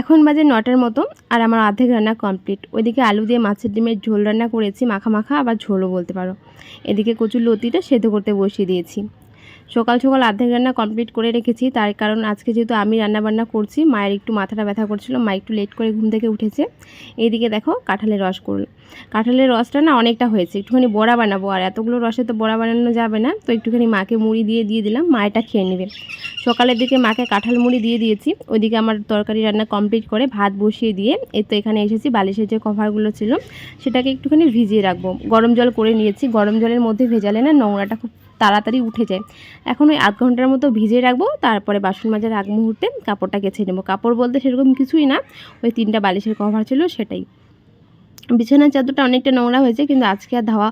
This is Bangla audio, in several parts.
এখন বাজে নটার মতো আর আমার অর্ধেক রান্না কমপ্লিট। ওইদিকে আলু দিয়ে মাছের ডিমের ঝোল রান্না করেছি, মাখা মাখা আবার ঝোলও বলতে পারো। এদিকে কচুর লতিটা সেদ্ধ করতে বসিয়ে দিয়েছি। সকাল সকাল আর্ধেক রান্না কমপ্লিট করে রেখেছি। তার কারণ আজকে যেহেতু আমি রান্না বান্না করছি, মায়ের একটু মাথাটা ব্যথা করছিল, মা একটু লেট করে ঘুম থেকে উঠেছে। এইদিকে দেখো, কাঁঠালের রস করল। কাঁঠালের রসটা না অনেকটা হয়েছে, একটুখানি বড়া বানাবো। আর এতগুলো রসে তো বড়া বানানো যাবে না, তো একটুখানি মাকে মুড়ি দিয়ে দিয়ে দিলাম মায়েরটা খেয়ে নেবে। সকালের দিকে মাকে কাঁঠাল মুড়ি দিয়ে দিয়েছি, ওইদিকে আমার তরকারি রান্না কমপ্লিট করে ভাত বসিয়ে দিয়ে, এই তো এখানে এসেছি, বালিশের যে কভারগুলো ছিল, সেটাকে একটুখানি ভিজিয়ে রাখব। গরম জল করে নিয়েছি, গরম জলের মধ্যে ভেজালে না নোংরাটা খুব তাড়াতাড়ি উঠে যায়। এখন ওই আধ ঘণ্টার মতো ভিজিয়ে রাখব, তারপরে বাসন মাজার আগ মুহূর্তে কাপড়টা কেচে নেব। কাপড় বলতে সেরকম কিছুই না, ওই তিনটা বালিশের কভার ছিল সেটাই। বিছানার চাদরটা অনেকটা নোংরা হয়েছে, কিন্তু আজকে আর ধাওয়া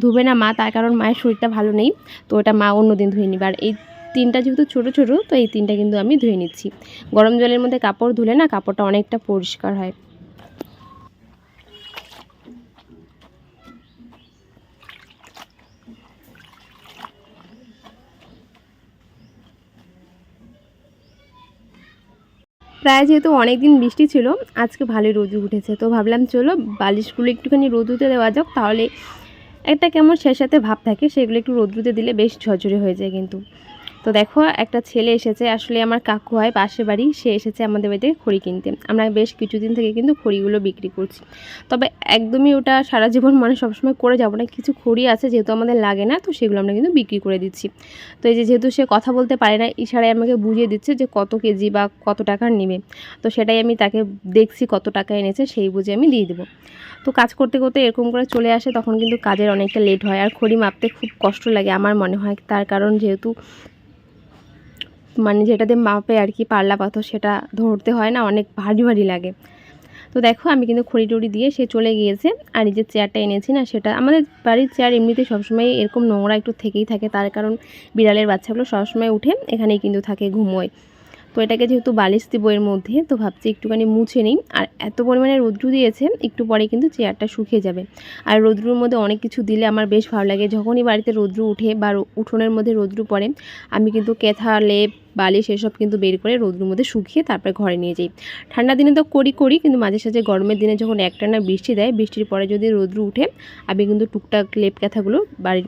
ধুবে না মা, তার কারণ মায়ের শরীরটা ভালো নেই, তো ওটা মা অন্য দিন ধুয়ে নিবে। আর এই তিনটা যেহেতু ছোটো ছোটো, তো এই তিনটা কিন্তু আমি ধুয়ে নিচ্ছি। গরম জলের মধ্যে কাপড় ধুলে না কাপড়টা অনেকটা পরিষ্কার হয়। প্রায় যেহেতু অনেক দিন বৃষ্টি ছিল, আজকে ভালোই রোদ উঠেছে। তো ভাবলাম, চলো বালিশগুলো একটুখানি রোদুতে দেওয়া যাক, তাহলে একটা কেমন শেষাতে ভাব থাকে, সেগুলো একটু রোদ্রুতে দিলে বেশ ঝরঝরে হয়ে যায় কিন্তু। তো দেখো, একটা ছেলে এসেছে, আসলে আমার কাকু হয়, পাশের বাড়ি, সে এসেছে আমাদের বাড়িতে খড়ি কিনতে। আমরা বেশ কিছুদিন থেকে কিন্তু খড়িগুলো বিক্রি করছি। তবে একদমই ওটা সারা জীবন মানে সবসময় করে যাব না, কিছু খড়ি আছে যেহেতু আমাদের লাগে না, তো সেগুলো আমরা কিন্তু বিক্রি করে দিচ্ছি। তো এই যে যেহেতু সে কথা বলতে পারে না, ইশারায় আমাকে বুঝিয়ে দিচ্ছে যে কত কেজি বা কত টাকার নেবে। তো সেটাই আমি তাকে দেখছি কত টাকা এনেছে, সেই বুঝে আমি দিয়ে দেবো। তো কাজ করতে করতে এরকম করে চলে আসে, তখন কিন্তু কাজের অনেকটা লেট হয়। আর খড়ি মাপতে খুব কষ্ট লাগে, আমার মনে হয়। তার কারণ যেহেতু মানে যেটাতে মাপে আর কি পাল্লা পাথর সেটা ধরতে হয় না, অনেক ভারী ভারী লাগে। তো দেখো আমি কিন্তু খড়ি টড়ি দিয়ে সে চলে গিয়েছে আর এই যে চেয়ারটা এনেছি না সেটা, আমাদের বাড়ির চেয়ার এমনিতে সবসময় এরকম নোংরা একটু থেকেই থাকে, তার কারণ বিড়ালের বাচ্চাগুলো সবসময় উঠে এখানেই কিন্তু থাকে, ঘুমোয়। তো এটাকে যেহেতু বালিশ দিব এর মধ্যে, তো ভাবছি একটুখানি মুছে নিই। আর এত পরিমাণে রৌদ্রু দিয়েছে, একটু পরে কিন্তু চেয়ারটা শুকিয়ে যাবে। আর রৌদ্রুর মধ্যে অনেক কিছু দিলে আমার বেশ ভালো লাগে। যখনই বাড়িতে রৌদ্রু উঠে বা উঠোনের মধ্যে রৌদ্রু পড়ে, আমি কিন্তু কেথা, লেপ, বালিশ এসব কিন্তু বের করে রৌদ্রের মধ্যে শুকিয়ে তারপরে ঘরে নিয়ে যাই। ঠান্ডা দিনে তো করি করি, কিন্তু মাঝে সাঝে গরমের দিনে যখন একটানা বৃষ্টি দেয়, বৃষ্টির পরে যদি রৌদ্র উঠে, আমি কিন্তু টুকটাক লেপ ক্যাথাগুলো বাড়ির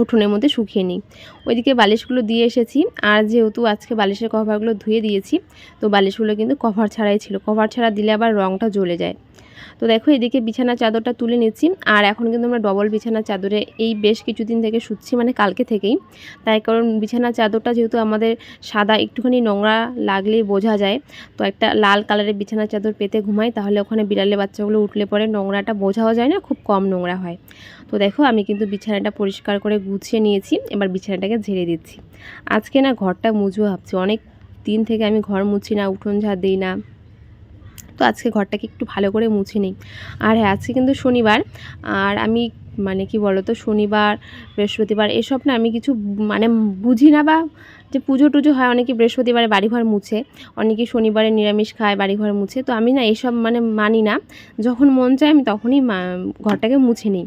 উঠোনের মধ্যে শুকিয়ে নিই। ওইদিকে বালিশগুলো দিয়ে এসেছি। আর যেহেতু আজকে বালিশের কভারগুলো ধুয়ে দিয়েছি, তো বালিশগুলো কিন্তু কভার ছাড়াই ছিল। কভার ছাড়া দিলে আবার রঙটা জ্বলে যায়। তো দেখো এদিকে বিছানার চাদরটা তুলে নিচ্ছি। আর এখন কিন্তু আমরা ডবল বিছানার চাদরে এই বেশ কিছুদিন থেকে শুচ্ছি মানে কালকে থেকেই। তাই কারণ বিছানার চাদরটা যেহেতু আমাদের সাদা, একটুখানি নোংরা লাগলেই বোঝা যায়। তো একটা লাল কালারের বিছানার চাদর পেতে ঘুমাই, তাহলে ওখানে বিড়ালের বাচ্চাগুলো উঠলে পরে নোংরাটা বোঝাও যায় না, খুব কম নোংরা হয়। তো দেখো আমি কিন্তু বিছানাটা পরিষ্কার করে গুছিয়ে নিয়েছি, এবার বিছানাটাকে ঝেড়ে দিচ্ছি। আজকে না ঘরটা মুছবো ভাবছি অনেক দিন থেকে আমি ঘর মুছি না, উঠোন ঝাড় দিই না। তো আজকে ঘরটাকে একটু ভালো করে মুছে নিই। আর হ্যাঁ আজকে কিন্তু শনিবার। আর আমি মানে কি বলো তো শনিবার, বৃহস্পতিবার এসব না আমি কিছু মানে বুঝি না বা যে পুজো টুজো হয়, অনেকে বৃহস্পতিবারে বাড়িঘর মুছে, অনেকে শনিবারে নিরামিষ খায়, বাড়িঘর মুছে। তো আমি না এসব মানে মানি না। যখন মন চায় আমি তখনই ঘরটাকে মুছে নিই।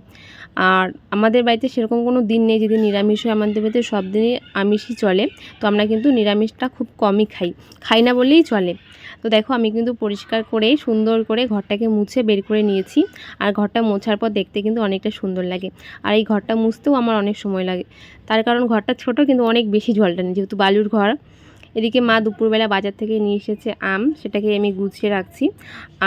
আর আমাদের বাড়িতে সেরকম কোনো দিন নেই যেদিন নিরামিষ হয়, আমাদের বাড়িতে সব দিনই আমিষই চলে। তো আমরা কিন্তু নিরামিষটা খুব কমই খাই। খাই না বললেই চলে। তো দেখো আমি কিন্তু পরিষ্কার করে সুন্দর করে ঘরটাকে মুছে বের করে নিয়েছি। আর ঘরটা মোছার পর দেখতে কিন্তু অনেকটা সুন্দর লাগে। আর এই ঘরটা মুছতেও আমার অনেক সময় লাগে। তার কারণ ঘরটা ছোট, কিন্তু অনেক বেশি জলটা নেই যেহেতু বালুর ঘর এদিকে মা দুপুরবেলা বাজার থেকে নিয়ে এসেছে আম, সেটাকে আমি গুছিয়ে রাখছি।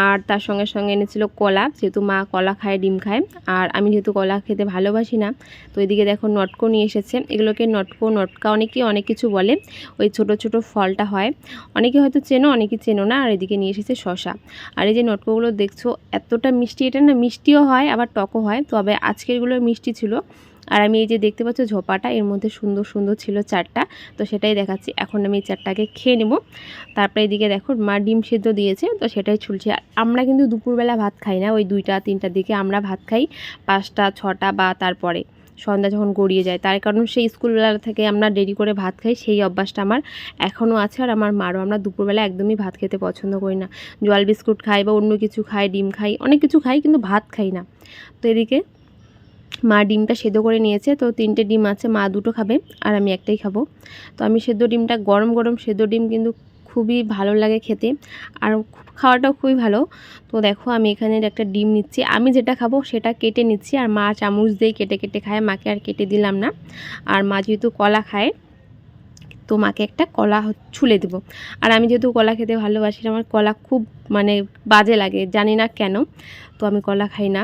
আর তার সঙ্গে সঙ্গে এনেছিল কলা, যেহেতু মা কলা খায়, ডিম খায়। আর আমি যেহেতু কলা খেতে ভালোবাসি না, তো এদিকে দেখো নটকো নিয়ে এসেছে। এগুলোকে নটকো, নটকা অনেকে অনেক কিছু বলে। ওই ছোট ছোট ফলটা হয়। অনেকে হয়তো চেনো, অনেকে চেনো না। আর এদিকে নিয়ে এসেছে শশা আর এই যে নটকোগুলো দেখছ, এতটা মিষ্টি। এটা না মিষ্টিও হয়, আবার টকও হয়। তবে আজকেরগুলো মিষ্টি ছিল আর আমি এই যে দেখতে পাচ্ছ ঝোপাটা, এর মধ্যে সুন্দর সুন্দর ছিল চারটা তো সেটাই দেখাচ্ছি। এখন আমি এই চারটাকে খেয়ে নেব। তারপরে এদিকে দেখো মা ডিম সেদ্ধ দিয়েছে, তো সেটাই ছুলছি। আর আমরা কিন্তু দুপুরবেলা ভাত খাই না, ওই দুইটা, তিনটার দিকে আমরা ভাত খাই পাঁচটা, ছটা বা তারপরে। সন্ধ্যা যখন গড়িয়ে যায়, তার কারণ সেই স্কুলবেলা থেকে আমরা দেরি করে ভাত খাই, সেই অভ্যাসটা আমার এখনও আছে। আর আমার মারও আমরা দুপুরবেলা একদমই ভাত খেতে পছন্দ করি না। জল বিস্কুট খাই বা অন্য কিছু খাই, ডিম খাই, অনেক কিছু খাই, কিন্তু ভাত খাই না। তো এদিকে মা ডিমটা সেদ্ধ করে নিয়েছে, তো তিনটে ডিম আছে, মা দুটো খাবে আর আমি একটাই খাব। তো আমি সেদ্ধ ডিমটা, গরম গরম সেদ্ধ ডিম কিন্তু খুবই ভালো লাগে খেতে আর খাওয়াটাও খুবই ভালো। তো দেখো আমি এখানে একটা ডিম নিচ্ছি, আমি যেটা খাব সেটা কেটে নিচ্ছি আর মা চামচ দিয়ে কেটে কেটে খায়, মাকে আর কেটে দিলাম না। আর মা যেহেতু কলা খায়, তো মাকে একটা কলা ছুলে দেবো। আর আমি যেহেতু কলা খেতে ভালোবাসি, আমার কলা খুব মানে বাজে লাগে, জানি না কেন, তো আমি কলা খাই না।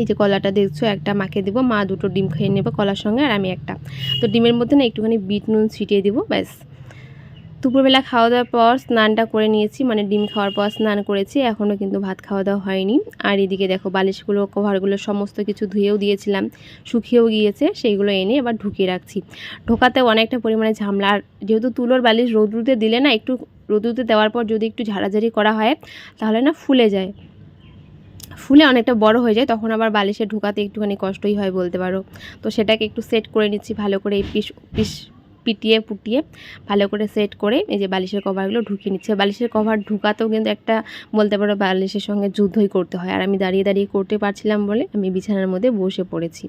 এই যে কলাটা দেখছ, একটা মাকে দেবো। মা দুটো ডিম খেয়ে নেবে কলার সঙ্গে আর আমি একটা। তো ডিমের মধ্যে না একটুখানি বিট নুন ছিটিয়ে দেবো, ব্যাস। দুপুরবেলা খাওয়া দাওয়ার পর স্নানটা করে নিয়েছি মানে ডিম খাওয়ার পর স্নান করেছি এখনও কিন্তু ভাত খাওয়া দাওয়া হয়নি। আর এদিকে দেখো বালিশগুলো, কভারগুলো সমস্ত কিছু ধুয়েও দিয়েছিলাম, শুকিয়েও গিয়েছে, সেইগুলো এনে এবার ঢুকিয়ে রাখছি। ঢোকাতে অনেকটা পরিমাণে ঝামলা, আর যেহেতু তুলোর বালিশ রোদ্রুতে দিলে না, একটু রোদ্রুতে দেওয়ার পর যদি একটু ঝাড়াঝাড়ি করা হয়, তাহলে না ফুলে যায়। ফুলে অনেকটা বড় হয়ে যায়, তখন আবার বালিশে ঢোকাতে একটুখানি কষ্টই হয় বলতে পারো। তো সেটাকে একটু সেট করে নিচ্ছি ভালো করে এই পিস পিস পিটিয়ে পুটিয়ে ভালো করে সেট করে এই যে বালিশের কভারগুলো ঢুকিয়ে নিচ্ছে। বালিশের কভার ঢুকাতেও কিন্তু একটা বলতে পারো বালিশের সঙ্গে যুদ্ধই করতে হয়। আর আমি দাঁড়িয়ে দাঁড়িয়ে করতে পারছিলাম বলে আমি বিছানার মধ্যে বসে পড়েছি।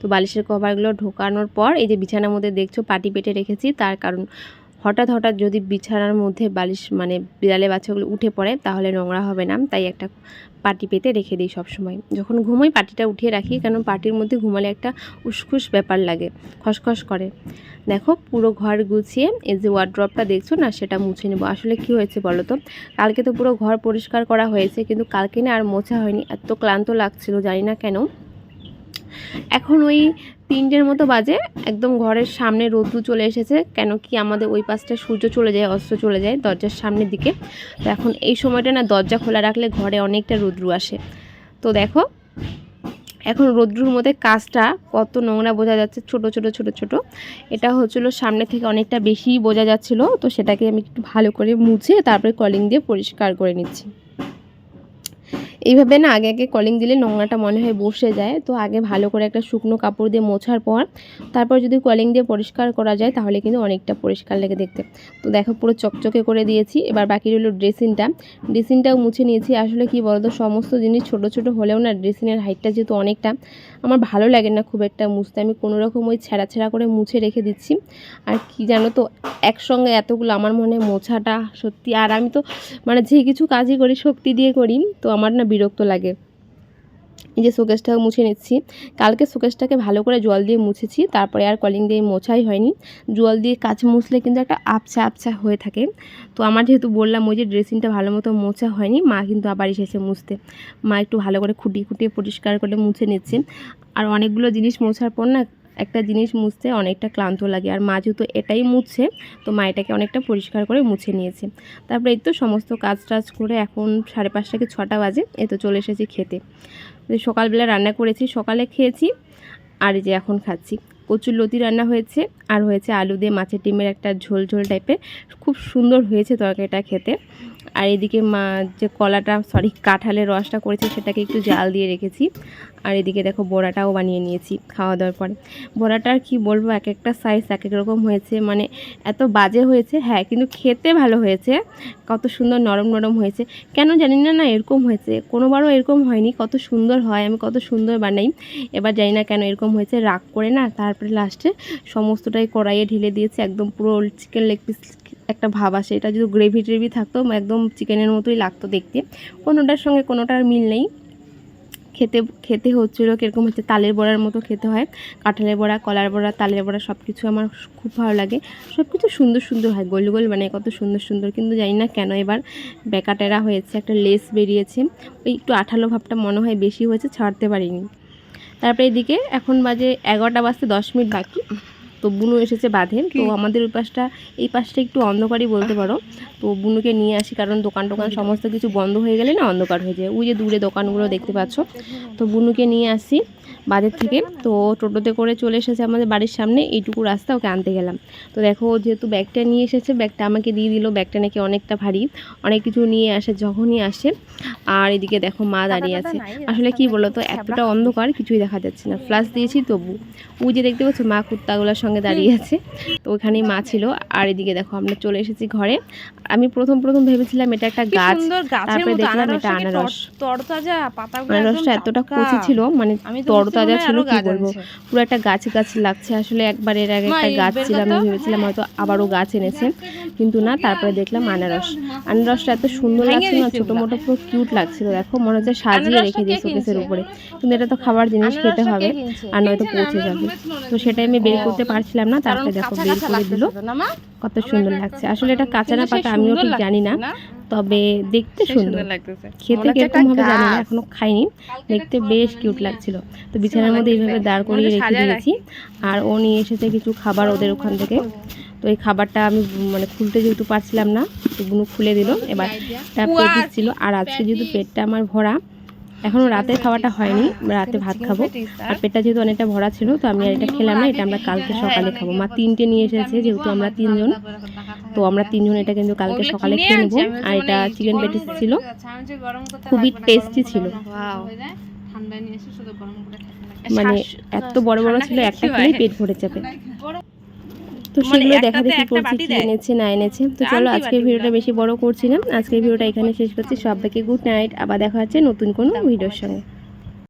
তো বালিশের কভারগুলো ঢোকানোর পর এই যে বিছানার মধ্যে দেখছ পাটি পেটে রেখেছি, তার কারণ হঠাৎ হঠাৎ যদি বিছানার মধ্যে বালিশ মানে বিড়ালে বাচ্চাগুলো উঠে পড়ে, তাহলে নোংরা হবে না। তাই একটা পাটি পেতে রেখে দিই সবসময়। যখন ঘুমোই, পাটিটা উঠিয়ে রাখি কারণ পাটির মধ্যে ঘুমালে একটা উসখুস ব্যাপার লাগে, খসখস করে। দেখো, পুরো ঘর গুছিয়ে, এই যে ওয়ার্ড্রপটা দেখছ না, সেটা মুছে নেব। আসলে কি হয়েছে বলো তো? কালকে তো পুরো ঘর পরিষ্কার করা হয়েছে, কিন্তু কালকে না আর মোছা হয়নি। এত ক্লান্ত লাগছিল, জানি না কেন। এখন ওই তিনটের মতো বাজে, একদম ঘরের সামনে রোদ্দু চলে এসেছে, কেন কি আমাদের ওই পাশটা সূর্য চলে যায়, অস্ত চলে যায় দরজার সামনের দিকে। তো এখন এই সময়টা না দরজা খোলা রাখলে ঘরে অনেকটা রোদ্রু আসে। তো দেখো, এখন রোদ্রুর মধ্যে কাজটা কত নোংরা বোঝা যাচ্ছে, ছোট ছোট ছোট ছোট। এটা হচ্ছিল সামনে থেকে অনেকটা বেশি বোঝা যাচ্ছিল, তো সেটাকে আমি একটু ভালো করে মুছে তারপরে কলিং দিয়ে পরিষ্কার করে নিচ্ছি। এইভাবে না আগে আগে কলিং দিলে নোংরাটা মনে হয় বসে যায়। তো আগে ভালো করে একটা শুকনো কাপড় দিয়ে মোছার পর, তারপর যদি কলিং দিয়ে পরিষ্কার করা যায় তাহলে কিন্তু অনেকটা পরিষ্কার লাগে দেখতে। তো দেখো পুরো চকচকে করে দিয়েছি। এবার বাকি রইল ড্রেসিংটা। ড্রেসিংটাও মুছে নিয়েছি। আসলে কি বলতো, সমস্ত জিনিস ছোট ছোট হলেও না ড্রেসিংয়ের হাইটটা যেহেতু অনেকটা, আমার ভালো লাগে না খুব একটা মুছতে। আমি কোনো রকম ওই ছেঁড়া ছেঁড়া করে মুছে রেখে দিচ্ছি। আর কি জানো তো, একসঙ্গে এতগুলো আমার মনে মোছাটা সত্যি। আর আমি তো মানে যে কিছু কাজই করি, শক্তি দিয়ে করি। তো আমার না বিরক্ত লাগে। এই যে শোকেসটাও মুছে নিচ্ছি। কালকে শোকেসটাকে ভালো করে জল দিয়ে মুছেছি, তারপরে আর কলিং দিয়ে মোছাই হয়নি। জল দিয়ে কাছে মুছলে কিন্তু একটা আবছা আবছা হয়ে থাকে। তো আমার যেহেতু বললাম ওই যে ড্রেসিংটা ভালো মতো মোছা হয়নি, মা কিন্তু আবার এসেছে মুছতে। মা একটু ভালো করে খুঁটিয়ে খুঁটিয়ে পরিষ্কার করে মুছে নিচ্ছে। আর অনেকগুলো জিনিস মোছার পর না একটা জিনিস মুছতে অনেকটা ক্লান্ত লাগে। আর মা যেহেতু এটাই মুছছে তো মা এটাকে অনেকটা পরিষ্কার করে মুছে নিয়েছে। তারপরে এই তো সমস্ত কাজ টাজ করে এখন সাড়ে পাঁচটা কি ছটা বাজে এ তো চলে এসেছি খেতে। সকালবেলা রান্না করেছি, সকালে খেয়েছি, আর যে এখন খাচ্ছি। কচুর লতি রান্না হয়েছে, আর হয়েছে আলু দিয়ে মাছের ডিমের একটা ঝোল ঝোল টাইপের খুব সুন্দর হয়েছে তরকারিটা খেতে। আর এদিকে মা যে কলাটা সরি কাঁঠালের রসটা করেছে, সেটাকে একটু জাল দিয়ে রেখেছি। আর এদিকে দেখো বড়াটাও বানিয়ে নিয়েছি খাওয়া দাওয়ার পরে। বড়াটা আর কি বলব, এক একটা সাইজ এক এক রকম হয়েছে। মানে এত বাজে হয়েছে হ্যাঁ কিন্তু খেতে ভালো হয়েছে। কত সুন্দর নরম নরম হয়েছে। কেন জানি না না, এরকম হয়েছে। কোনোবারও এরকম হয়নি। কত সুন্দর হয়, আমি কত সুন্দর বানাই। এবার জানি না কেন এরকম হয়েছে। রাগ করে না, তারপরে লাস্টে সমস্তটাই কড়াইয়ে ঢেলে দিয়েছি। একদম পুরো চিকেন লেগ পিস একটা ভাব আসে। এটা যদি গ্রেভি ট্রেভি থাকতো, একদম চিকেনের মতোই লাগতো দেখতে। কোনোটার সঙ্গে কোনোটার মিল নেই। খেতে খেতে হচ্ছিল কীরকম হচ্ছে, তালের বড়ার মতো খেতে হয়। কাঁঠালের বড়া, কলার বড়া, তালের বড়া সব কিছু আমার খুব ভালো লাগে। সব কিছু সুন্দর সুন্দর হয়। গোল গোল মানে কত সুন্দর সুন্দর। কিন্তু জানি না কেন এবার বেকাটেরা হয়েছে, একটা লেস বেরিয়েছে। ওই একটু আঠালো ভাবটা মনে হয় বেশি হয়েছে, ছাড়তে পারিনি। তারপরে এদিকে এখন বাজে এগারোটা বাজতে দশ মিনিট বাকি। তো বুনু এসেছে বাঁধে তো আমাদের ওই পাশটা এই পাশটা একটু অন্ধকারই বলতে পারো। তো বুনুকে নিয়ে আসি কারণ দোকান টোকান সমস্ত কিছু বন্ধ হয়ে গেলে না অন্ধকার হয়ে যায়। ওই যে দূরে দোকানগুলো দেখতে পাচ্ছ। তো বুনুকে নিয়ে আসি বাজার থেকে। তো টোটোতে করে চলে এসেছে আমাদের বাড়ির সামনে এইটুকু রাস্তা ওকে আনতে গেলাম। তো দেখো ও যেহেতু ব্যাগটা নিয়ে এসেছে ব্যাগটা আমাকে দিয়ে দিল। ব্যাগটা নাকি অনেকটা ভারী অনেক কিছু নিয়ে আসে যখনই আসে। আর এদিকে দেখো মা দাঁড়িয়ে আছে। আসলে কি বলো তো এতটা অন্ধকার কিছুই দেখা যাচ্ছে না। ফ্লাশ দিয়েছি তবু। ওই যে দেখতে পাচ্ছ মা কুত্তাগুলোর সঙ্গে দাঁড়িয়ে আছে। তো ওখানেই মা ছিল। আর এদিকে দেখো আমরা চলে এসেছি ঘরে। আমি প্রথম প্রথম ভেবেছিলাম এটা একটা গাছ। তারপরে দেখলাম এটা আনারস। আনারসটা এতটা কচি ছিল মানে তরতাজা ছিল কি বলব? পুরো একটা গাছ গাছ লাগছে। আসলে একবার এর আগে একটা গাছ ছিল আমি ভেবেছিলাম হয়তো আবারও গাছ এনেছে। কিন্তু না তারপরে দেখলাম আনারস। আনারসটা এত সুন্দর ভেঙে লাগছিল না ছোট। মোটো পুরো কিউট লাগছিল দেখো। মনে হচ্ছে সাজিয়ে রেখে কে দিয়েছে শোকেসের উপরে। কিন্তু এটা তো খাবার জিনিস খেতে হবে। আর নয়তো পৌঁছে যাবে। তো সেটাই আমি বের করতে পারছিলাম না তারপরে দেখো বের করে দিল? কত সুন্দর লাগছে। আসলে এটা কাঁচা না পাকা আমিও ঠিক জানি না তবে দেখতে সুন্দর। খেতে কীরকম হবে জানি না এখনও খাইনি। দেখতে বেশ কিউট লাগছিল। তো বিছানার মধ্যে এইভাবে দাঁড় করিয়ে রেখে দিয়েছি। আর ও নিয়ে এসেছে কিছু খাবার ওদের ওখান থেকে। তো এই খাবারটা আমি মানে খুলতে যেহেতু পারছিলাম না তো গুনু খুলে দিল। এবার এটা পেট দিচ্ছিল। আর আজকে যেহেতু পেটটা আমার ভরা এখনও রাতে খাওয়াটা হয়নি, রাতে ভাত খাব। আর পেটটা যেহেতু অনেকটা ভরা ছিল, তো আমি আর এটা খেলাম না, এটা আমরা কালকে সকালে খাব। মা তিনটে নিয়ে এসেছে, যেহেতু আমরা তিনজন, তো আমরা তিনজন এটা কিন্তু কালকে সকালে খেয়ে নেব। আর এটা চিকেন পেটিস ছিল, খুবই টেস্টি ছিল। মানে এত বড় বড় ছিল, একটা খেলে খেলেই পেট ভরে যাবে তো মানে সেগুলো দেখা দেখি করছি কি এনেছে না এনেছে। তো চলো আজকের। ভিডিওটা বেশি বড় করছি না। আজকের ভিডিওটা এখানে শেষ করছি। সবাইকে গুড নাইট আবার দেখা হচ্ছে নতুন কোনো ভিডিওর সঙ্গে।